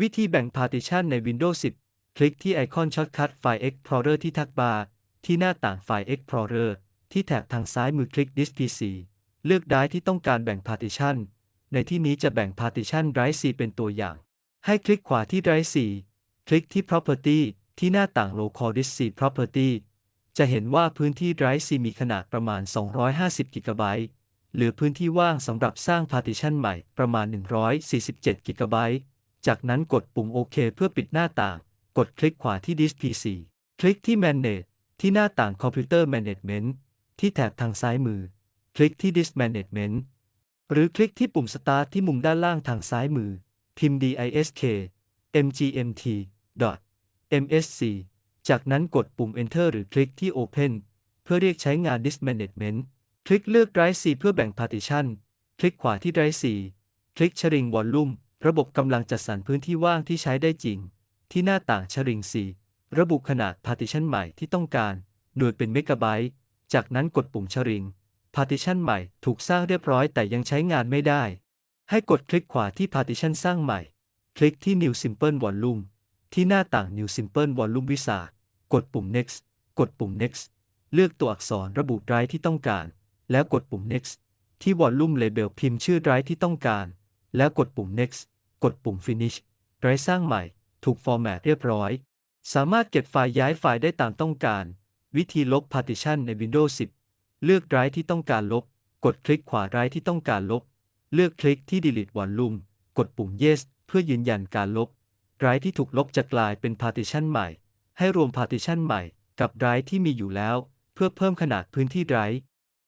วิธีแบ่ง Partition ใน Windows 10 คลิกที่ไอคอนช็อตคัทไฟล์ Explorer ที่ทักบาร์ที่หน้าต่างไฟล์ Explorer ที่แถบทางซ้ายมือคลิก Disk PC เลือกไดร์ที่ต้องการแบ่ง Partition ในที่นี้จะแบ่ง Partition Drive C เป็นตัวอย่าง ให้คลิกขวาที่ Drive C คลิกที่ Property ที่หน้าต่าง Local Disk C Property จะเห็นว่าพื้นที่ Drive C มีขนาดประมาณ 250 กิกะไบต์หลือพื้นที่ว่างสำหรับสร้าง Partition ใหม่ประมาณ 147 กิกะไบต์ จากนั้นกดปุ่มโอเคเพื่อปิดหน้าต่าง กดคลิกขวาที่ Disk PC คลิกที่ Manage ที่หน้าต่าง Computer Management ที่แถบทางซ้ายมือ คลิกที่ Disk Management หรือคลิกที่ปุ่ม Start ที่มุมด้านล่างทางซ้ายมือ พิมพ์ disk mgmt msc จากนั้นกดปุ่ม Enter หรือคลิกที่ Open เพื่อเรียกใช้งาน Disk Management คลิกเลือก Drive C เพื่อแบ่ง Partition คลิกขวาที่ Drive C คลิก Sharing Volume ระบบกำลังจัดสรรพื้นที่ว่างที่ใช้ได้จริง ที่หน้าต่าง Sharing C ระบุขนาด Partition ใหม่ที่ต้องการ หน่วยเป็นเมกะไบต์ จากนั้นกดปุ่ม Sharing Partition ใหม่ถูกสร้างเรียบร้อยแต่ยังใช้งานไม่ได้ ให้กดคลิกขวาที่ Partition สร้างใหม่ คลิกที่ New Simple Volume ที่หน้าต่าง New Simple Volume Wizard กดปุ่ม Next กดปุ่ม Next เลือกตัวอักษรระบุไดร์ที่ต้องการ แล้วกดปุ่ม Next ที่ Volume Label พิมพ์ชื่อไดร์ที่ต้องการ แล้วกดปุ่ม Next กดปุ่ม Finish ไรฟ์สร้างใหม่ ถูกฟอร์แมตเรียบร้อย สามารถเก็บไฟล์ย้ายไฟล์ได้ตามต้องการ วิธีลบ Partition ใน Windows 10 เลือกไดรฟ์ที่ต้องการลบ กดคลิกขวาไดรฟ์ที่ต้องการลบ เลือกคลิกที่ Delete Volume กดปุ่ม Yes เพื่อยืนยันการลบไดรฟ์ที่ถูกลบจะกลายเป็น Partition ใหม่ ให้รวม Partition ใหม่ กับไดรฟ์ที่มีอยู่แล้ว เพื่อเพิ่มขนาดพื้นที่ไดรฟ์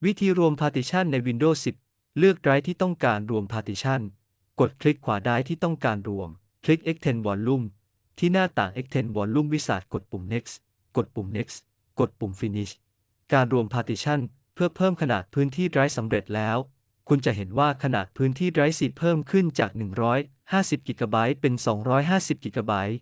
วิธีรวม Partition ใน Windows 10 เลือกไดรฟ์ที่ต้องการรวม Partition กดคลิกขวาไดท์ที่ต้องการรวม คลิก Extend Volume ที่หน้าต่าง Extend Volume Wizard กดปุ่ม Next กดปุ่ม Next กดปุ่ม Finish การรวม Partition เพื่อเพิ่มขนาดพื้นที่ไดรฟ์สำเร็จแล้ว คุณจะเห็นว่าขนาดพื้นที่ไดรฟ์สีเพิ่มขึ้นจาก 150 กิกะไบต์เป็น 250 กิกะไบต์